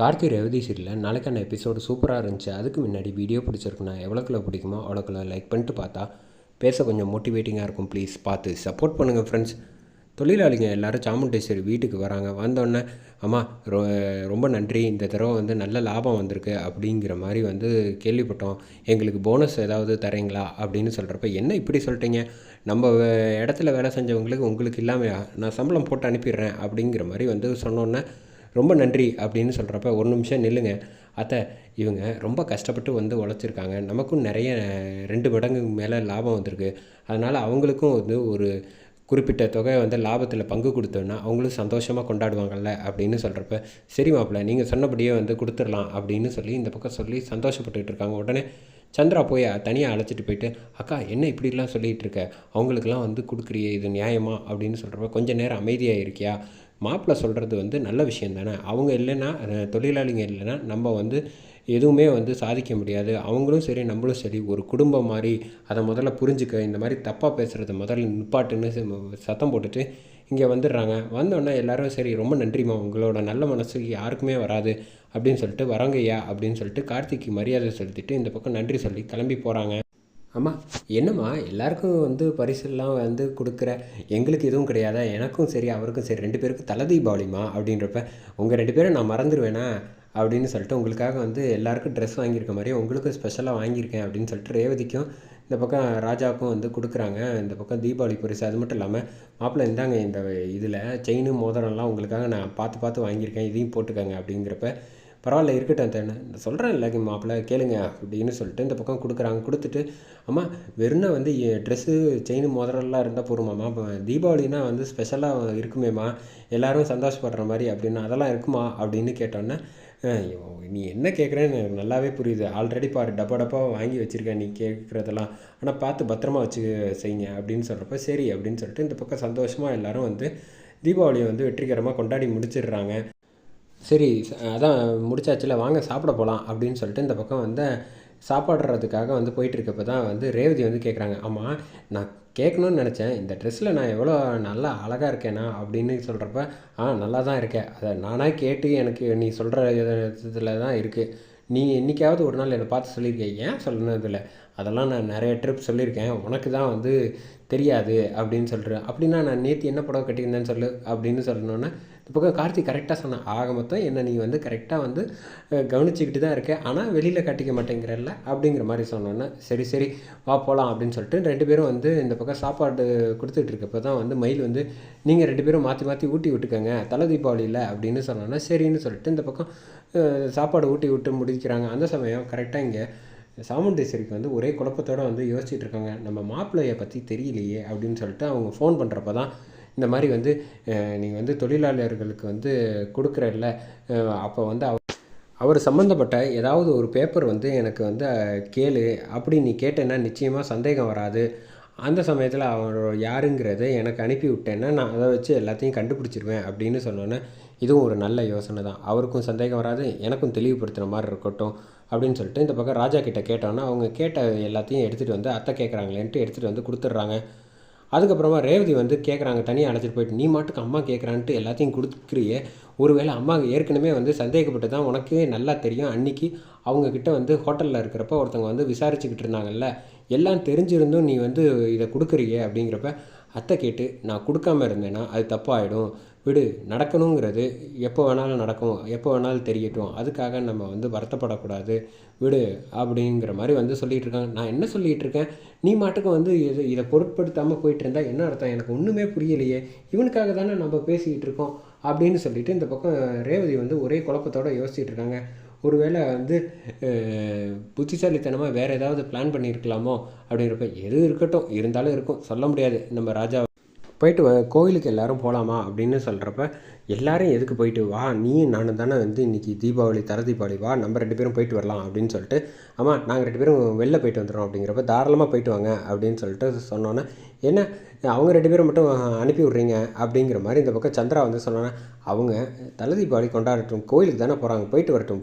கார்த்தி ரேவதி சீரியலில் நாளைக்கான எபிசோடு சூப்பராக இருந்துச்சு. அதுக்கு முன்னாடி வீடியோ பிடிச்சிருக்குண்ணா எவ்வளோக்குள்ள பிடிக்குமோ அவ்வளோக்குள்ள லைக் பண்ணிட்டு பார்த்தா பேச கொஞ்சம் மோட்டிவேட்டிங்காக இருக்கும். ப்ளீஸ் பார்த்து சப்போர்ட் பண்ணுங்கள் ஃப்ரெண்ட்ஸ் தொழிலாளிங்க எல்லாரும் சாமுண்டேஸ்வரி வீட்டுக்கு வராங்க. வந்தோடனே அம்மா ரொ ரொம்ப நன்றி. இந்த தடவை வந்து நல்ல லாபம் வந்திருக்கு. அப்படிங்கிற மாதிரி வந்து கேள்விப்பட்டோம். எங்களுக்கு போனஸ் ஏதாவது தரீங்களா? அப்படின்னு சொல்கிறப்ப என்ன இப்படி சொல்லிட்டீங்க நம்ம வே- இடத்துல வேலை செஞ்சவங்களுக்கு உங்களுக்கு இல்லாமையா? நான் சம்பளம் போட்டு அனுப்பிடுறேன். அப்படிங்கிற மாதிரி வந்து சொன்னோன்னே ரொம்ப நன்றி அப்படின்னு சொல்கிறப்ப ஒரு நிமிஷம் நில்லுங்க. அத்தை இவங்க ரொம்ப கஷ்டப்பட்டு வந்து உழைச்சிருக்காங்க. நமக்கும் நிறைய ரெண்டு மடங்கு மேலே லாபம் வந்திருக்கு. அதனால் அவங்களுக்கும் வந்து ஒரு குறிப்பிட்ட தொகை வந்து லாபத்தில் பங்கு கொடுத்தோன்னா அவங்களும் சந்தோஷமாக கொண்டாடுவாங்கல்ல அப்படின்னு சொல்கிறப்ப சரி மாப்பிள்ள நீங்கள் சொன்னபடியே வந்து கொடுத்துடலாம் அப்படின்னு சொல்லி இந்த பக்கம் சொல்லி சந்தோஷப்பட்டுக்கிட்டு இருக்காங்க. உடனே சந்திரா போய் தனியாக அழைச்சிட்டு போயிட்டு அக்கா என்ன இப்படிலாம் சொல்லிகிட்டு இருக்க? அவங்களுக்கெல்லாம் வந்து கொடுக்குறியே இது நியாயமா? அப்படின்னு சொல்கிறப்ப கொஞ்சம் நேரம் அமைதியாக இருக்கியா? மாப்பிள்ளை சொல்கிறது வந்து நல்ல விஷயம் தானே? அவங்க இல்லைன்னா தொழிலாளிங்க இல்லைன்னா நம்ம வந்து எதுவுமே வந்து சாதிக்க முடியாது. அவங்களும் சரி நம்மளும் சரி. ஒரு குடும்பம் மாதிரி அதை முதல்ல புரிஞ்சுக்க. இந்த மாதிரி தப்பாக பேசுகிறத முதல்ல நிப்பாட்டுன்னு சத்தம் போட்டுட்டு இங்கே வந்துடுறாங்க. வந்தோடனே எல்லாரும் சரி ரொம்ப நன்றிம்மா உங்களோட நல்ல மனசுக்கு யாருக்குமே வராது அப்படின்னு சொல்லிட்டு வரங்கய்யா அப்படின்னு சொல்லிட்டு கார்த்திக்கு மரியாதை செலுத்திட்டு இந்த பக்கம் நன்றி சொல்லி கிளம்பி போகிறாங்க அம்மா என்னம்மா எல்லாருக்கும் வந்து பரிசுலாம் வந்து கொடுக்குற எங்களுக்கு எதுவும் கிடையாதா? எனக்கும் சரி அவருக்கும் சரி ரெண்டு பேருக்கும் தலை தீபாவளிமா அப்படின்றப்ப உங்கள் ரெண்டு பேரும் நான் மறந்துடுவேனா அப்படின்னு சொல்லிட்டு உங்களுக்காக வந்து எல்லாருக்கும் ட்ரெஸ் வாங்கியிருக்க மாதிரி உங்களுக்கும் ஸ்பெஷலாக வாங்கியிருக்கேன் அப்படின்னு சொல்லிட்டு ரேவதிக்கும் இந்த பக்கம் ராஜாவுக்கும் வந்து கொடுக்குறாங்க. இந்த பக்கம் தீபாவளி பரிசு அது மட்டும் இல்லாமல் மாப்பிள்ளை இந்தாங்க இந்த இதில் செயினு மோதிரம்லாம் உங்களுக்காக நான் பார்த்து பார்த்து வாங்கியிருக்கேன் இதையும் போட்டுக்கோங்க அப்படிங்கிறப்ப பரவாயில்ல இருக்கட்டும் தேனை. சொல்கிறேன் இல்லை மாப்பிள்ளை கேளுங்க அப்படின்னு சொல்லிட்டு இந்த பக்கம் கொடுக்குறாங்க. கொடுத்துட்டு அம்மா வெறும்னா வந்து ட்ரெஸ்ஸு செயின் மோதிரம்லாம் இருந்தால் போருமாம்மா இப்போ தீபாவளினா வந்து ஸ்பெஷலாக இருக்குமேம்மா. எல்லோரும் சந்தோஷப்படுற மாதிரி அப்படின்னு அதெல்லாம் இருக்குமா அப்படின்னு கேட்டோன்னே நீ என்ன கேட்குறேன்னு எனக்கு நல்லாவே புரியுது. ஆல்ரெடி பாரு டப்பா டப்பாவை வாங்கி வச்சுருக்கேன் நீ கேட்குறதெல்லாம் ஆனால் பார்த்து பத்திரமா வச்சு செய்யுங்க அப்படின்னு சொல்கிறப்ப சரி அப்படின்னு சொல்லிட்டு இந்த பக்கம் சந்தோஷமாக எல்லோரும் வந்து தீபாவளியை வந்து வெற்றிகரமாக கொண்டாடி முடிச்சிடுறாங்க. சரி அதான் முடிச்சாச்சுல வாங்க சாப்பிட போகலாம் அப்படின்னு சொல்லிட்டு இந்த பக்கம் வந்து சாப்பாடுறதுக்காக வந்து போயிட்டுருக்கப்ப தான் வந்து ரேவதி வந்து கேட்குறாங்க ஆமாம் நான் கேட்கணும்னு நினச்சேன். இந்த ட்ரெஸ்ஸில் நான் எவ்வளோ நல்லா அழகாக இருக்கேனா அப்படின்னு சொல்கிறப்ப ஆ நல்லா தான் இருக்கேன் அதை நானாக கேட்டு எனக்கு நீ சொல்கிற இதில் தான் இருக்குது நீ என்றைக்காவது ஒரு நாள் என்னை பார்த்து சொல்லியிருக்கேன் ஏன் சொல்லணுதில்ல அதெல்லாம் நான் நிறைய ட்ரிப் சொல்லியிருக்கேன். உனக்கு தான் வந்து தெரியாது அப்படின்னு சொல்கிறேன் அப்படின்னா நான் நேற்று என்ன புடவை கட்டியிருந்தேன்னு சொல்லு அப்படின்னு சொல்லணுன்னா இந்த பக்கம் கார்த்தி கரெக்டாக சொன்னேன். ஆக மொத்தம் என்ன நீ வந்து கரெக்டாக வந்து கவனிச்சிக்கிட்டு தான் இருக்கேன் ஆனால் வெளியில் காட்டிக்க மாட்டேங்கிறல்ல அப்படிங்கிற மாதிரி சொன்னோன்னே சரி சரி வா போகலாம் அப்படின்னு சொல்லிட்டு ரெண்டு பேரும் வந்து இந்த பக்கம் சாப்பாடு கொடுத்துட்டு இருக்கப்போ தான் வந்து மயில் வந்து நீங்கள் ரெண்டு பேரும் மாற்றி மாற்றி ஊட்டி விட்டுக்கோங்க. தலை தீபாவளியில் அப்படின்னு சொன்னோன்னா சரின்னு சொல்லிட்டு இந்த பக்கம் சாப்பாடு ஊட்டி விட்டு முடிக்கிறாங்க. அந்த சமயம் கரெக்டாக இங்கே சாமுண்டேஸ்வரிக்கு வந்து ஒரே குழப்பத்தோடு வந்து யோசிச்சுட்டு இருக்காங்க. நம்ம மாப்பிள்ளையை பற்றி தெரியலையே அப்படின்னு சொல்லிட்டு அவங்க ஃபோன் பண்ணுறப்ப தான் இந்த மாதிரி வந்து நீங்கள் வந்து தொழிலாளர்களுக்கு வந்து கொடுக்குறல்ல. அப்போ வந்து அவர் அவர் சம்மந்தப்பட்ட ஏதாவது ஒரு பேப்பர் வந்து எனக்கு வந்து கேளு. அப்படி நீ கேட்டேன்னா நிச்சயமாக சந்தேகம் வராது. அந்த சமயத்தில் அவரோட யாருங்கிறத எனக்கு அனுப்பி விட்டேன்னா நான் அதை வச்சு எல்லாத்தையும் கண்டுபிடிச்சிருவேன் அப்படின்னு சொன்னோன்னே இதுவும் ஒரு நல்ல யோசனை தான். அவருக்கும் சந்தேகம் வராது எனக்கும் தெளிவுபடுத்துகிற மாதிரி இருக்கட்டும் அப்படின்னு சொல்லிட்டு இந்த பக்கம் ராஜா கிட்ட கேட்டோன்னா அவங்க கேட்ட எல்லாத்தையும் எடுத்துகிட்டு வந்து அத்தை கேட்குறாங்களேன்ட்டு எடுத்துகிட்டு வந்து கொடுத்துட்றாங்க. அதுக்கப்புறமா ரேவதி வந்து கேட்குறாங்க தனியாக அழைச்சிட்டு போயிட்டு நீ மாட்டுக்கு அம்மா கேட்குறான்ட்டு எல்லாத்தையும் கொடுக்குறியே ஒருவேளை அம்மா ஏற்கனவே வந்து சந்தேகப்பட்டு தான் உனக்கே நல்லா தெரியும். அன்னைக்கு அவங்கக்கிட்ட வந்து ஹோட்டலில் இருக்கிறப்ப ஒருத்தவங்க வந்து விசாரிச்சுக்கிட்டு இருந்தாங்கல்ல எல்லாம் தெரிஞ்சிருந்தும் நீ வந்து இதை கொடுக்குறியே அப்படிங்கிறப்ப அத்தை கேட்டு நான் கொடுக்காம இருந்தேன்னா அது தப்பாயிடும். விடு நடக்கணுங்கிறது எப்போ வேணாலும் நடக்கும். எப்போ வேணாலும் தெரியட்டும். அதுக்காக நம்ம வந்து வருத்தப்படக்கூடாது. விடு அப்படிங்கிற மாதிரி வந்து சொல்லிகிட்டு இருக்காங்க. நான் என்ன சொல்லிகிட்டு இருக்கேன்? நீ மாட்டுக்கு வந்து இது இதை பொருட்படுத்தாமல் போயிட்டு இருந்தால் என்ன அர்த்தம்? எனக்கு ஒன்றுமே புரியலையே. இவனுக்காக தானே நம்ம பேசிக்கிட்டு இருக்கோம் அப்படின்னு சொல்லிட்டு இந்த பக்கம் ரேவதி வந்து ஒரே குழப்பத்தோடு யோசிச்சுட்டு இருக்காங்க. ஒருவேளை வந்து புத்திசாலித்தனமாக வேறு ஏதாவது பிளான் பண்ணியிருக்கலாமோ அப்படிங்கிறப்ப எது இருக்கட்டும் இருந்தாலும் இருக்கும். சொல்ல முடியாது. நம்ம ராஜா போயிட்டு வ கோயிலுக்கு எல்லோரும் போகலாமா அப்படின்னு சொல்கிறப்ப எல்லாரும் எதுக்கு போயிட்டு வா நீயும் நானும் தானே வந்து இன்றைக்கி தீபாவளி தர தீபாவளி வா நம்ம ரெண்டு பேரும் போயிட்டு வரலாம் அப்படின்னு சொல்லிட்டு ஆமாம் நாங்கள் ரெண்டு பேரும் வெளில போயிட்டு வந்துடுறோம் அப்படிங்கிறப்ப தாராளமாக போயிட்டு வாங்க அப்படின்னு சொல்லிட்டு சொன்னோன்னே என்ன அவங்க ரெண்டு பேரும் மட்டும் அனுப்பி விட்றீங்க அப்படிங்கிற மாதிரி இந்த பக்கம் சந்திரா வந்து சொன்னோன்னே அவங்க தலை தீபாவளி கொண்டாடட்டும் கோயிலுக்கு தானே போகிறாங்க போயிட்டு வரட்டும்